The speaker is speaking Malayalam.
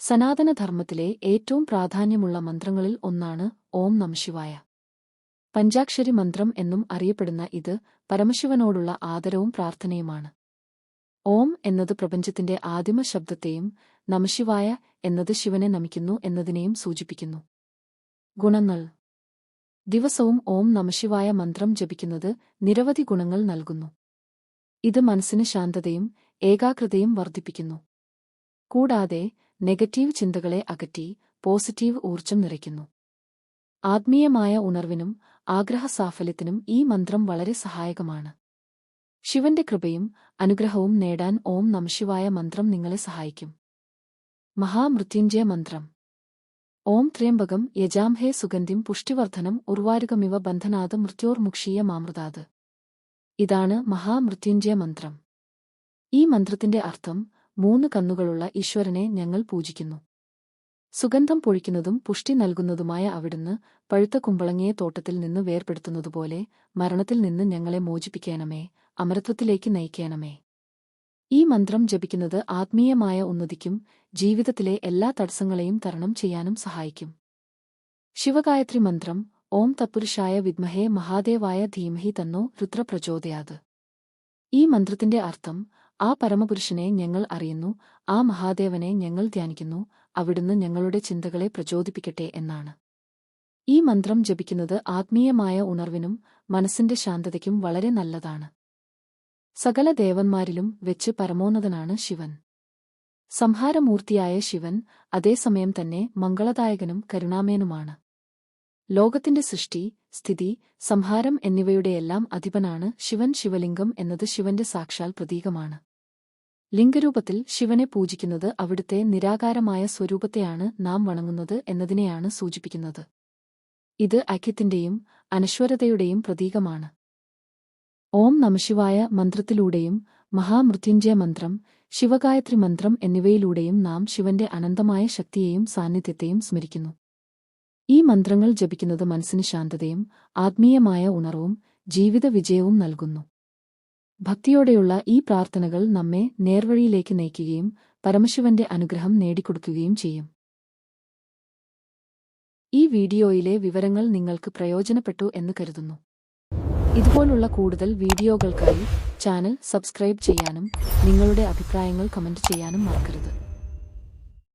സനാതനധർമ്മത്തിലെ ഏറ്റവും പ്രാധാന്യമുള്ള മന്ത്രങ്ങളിൽ ഒന്നാണ് ഓം നമഃശിവായ പഞ്ചാക്ഷരി മന്ത്രം എന്നും അറിയപ്പെടുന്ന ഇത് പരമശിവനോടുള്ള ആദരവും പ്രാർത്ഥനയുമാണ്. ഓം എന്നത് പ്രപഞ്ചത്തിന്റെ ആദിമ ശബ്ദത്തെയും നമശിവായ എന്നത് ശിവനെ നമിക്കുന്നു എന്നതിനെയും സൂചിപ്പിക്കുന്നു. ഗുണങ്ങൾ. ദിവസവും ഓം നമശിവായ മന്ത്രം ജപിക്കുന്നത് നിരവധി ഗുണങ്ങൾ നൽകുന്നു. ഇത് മനസ്സിന് ശാന്തതയും ഏകാഗ്രതയും വർദ്ധിപ്പിക്കുന്നു. കൂടാതെ നെഗറ്റീവ് ചിന്തകളെ അകറ്റി പോസിറ്റീവ് ഊർജം നിറയ്ക്കുന്നു. ആത്മീയമായ ഉണർവിനും ആഗ്രഹസാഫല്യത്തിനും ഈ മന്ത്രം വളരെ സഹായകമാണ്. ശിവന്റെ കൃപയും അനുഗ്രഹവും നേടാൻ ഓം നമശിവായ മന്ത്രം നിങ്ങളെ സഹായിക്കും. മഹാമൃത്യുഞ്ജയ മന്ത്രം. ഓം ത്രയംബകം യജാംഹേ സുഗന്ധിം പുഷ്ടിവർദ്ധനം ഉർവാരുകമിവ ബന്ധനാത് മൃത്യോർമുക്ഷീയ മാമൃതാത്. ഇതാണ് മഹാമൃത്യുഞ്ജയ മന്ത്രം. ഈ മന്ത്രത്തിന്റെ അർത്ഥം മൂന്ന് കണ്ണുകളുള്ള ഈശ്വരനെ ഞങ്ങൾ പൂജിക്കുന്നു. സുഗന്ധം പൊഴിക്കുന്നതും പുഷ്ടി നൽകുന്നതുമായ അവിടുന്ന് പഴുത്ത കുമ്പളങ്ങിയെ തോട്ടത്തിൽ നിന്ന് വേർപെടുത്തുന്നതുപോലെ മരണത്തിൽ നിന്ന് ഞങ്ങളെ മോചിപ്പിക്കണമേ അമരത്വത്തിലേക്ക് നയിക്കണമേ. ഈ മന്ത്രം ജപിക്കുന്നത് ആത്മീയമായ ഉന്നതിക്കും ജീവിതത്തിലെ എല്ലാ തടസ്സങ്ങളെയും തരണം ചെയ്യാനും സഹായിക്കും. ശിവഗായത്രി മന്ത്രം ഓം തത്പുരുഷായ വിദ്മഹേ മഹാദേവായ ധീമഹി തന്നോ രുദ്രപ്രചോദയാത്. ഈ മന്ത്രത്തിന്റെ അർത്ഥം ആ പരമപുരുഷനെ ഞങ്ങൾ അറിയുന്നു ആ മഹാദേവനെ ഞങ്ങൾ ധ്യാനിക്കുന്നു അവിടുന്ന് ഞങ്ങളുടെ ചിന്തകളെ പ്രചോദിപ്പിക്കട്ടെ എന്നാണ്. ഈ മന്ത്രം ജപിക്കുന്നത് ആത്മീയമായ ഉണർവിനും മനസ്സിന്റെ ശാന്തതയ്ക്കും വളരെ നല്ലതാണ്. സകല ദേവന്മാരിലും വെച്ച് പരമോന്നതനാണ് ശിവൻ. സംഹാരമൂർത്തിയായ ശിവൻ അതേസമയം തന്നെ മംഗളദായകനും കരുണാമേനുമാണ്. ലോകത്തിന്റെ സൃഷ്ടി സ്ഥിതി സംഹാരം എന്നിവയുടെയെല്ലാം അധിപനാണ് ശിവൻ ശിവലിംഗം എന്നത് ശിവന്റെ സാക്ഷാൽ പ്രതീകമാണ്. ലിംഗരൂപത്തിൽ ശിവനെ പൂജിക്കുന്നത് അവിടുത്തെ നിരാകാരമായ സ്വരൂപത്തെയാണ് നാം വണങ്ങുന്നത് എന്നതിനെയാണ് സൂചിപ്പിക്കുന്നത്. ഇത് ഐക്യത്തിന്റെയും അനശ്വരതയുടെയും പ്രതീകമാണ്. ഓം നമശിവായ മന്ത്രത്തിലൂടെയും മഹാമൃത്യുഞ്ജയ മന്ത്രം ശിവഗായത്രി മന്ത്രം എന്നിവയിലൂടെയും നാം ശിവന്റെ അനന്തമായ ശക്തിയെയും സാന്നിധ്യത്തെയും സ്മരിക്കുന്നു. ഈ മന്ത്രങ്ങൾ ജപിക്കുന്നത് മനസ്സിന് ശാന്തതയും ആത്മീയമായ ഉണർവും ജീവിതവിജയവും നൽകുന്നു. ഭക്തിയോടെയുള്ള ഈ പ്രാർത്ഥനകൾ നമ്മെ നേർവഴിയിലേക്ക് നയിക്കുകയും പരമശിവന്റെ അനുഗ്രഹം നേടിക്കൊടുക്കുകയും ചെയ്യും. ഈ വീഡിയോയിലെ വിവരങ്ങൾ നിങ്ങൾക്ക് പ്രയോജനപ്പെട്ടു എന്ന് കരുതുന്നു. ഇതുപോലുള്ള കൂടുതൽ വീഡിയോകൾക്കായി ചാനൽ സബ്സ്ക്രൈബ് ചെയ്യാനും നിങ്ങളുടെ അഭിപ്രായങ്ങൾ കമന്റ് ചെയ്യാനും മറക്കരുത്.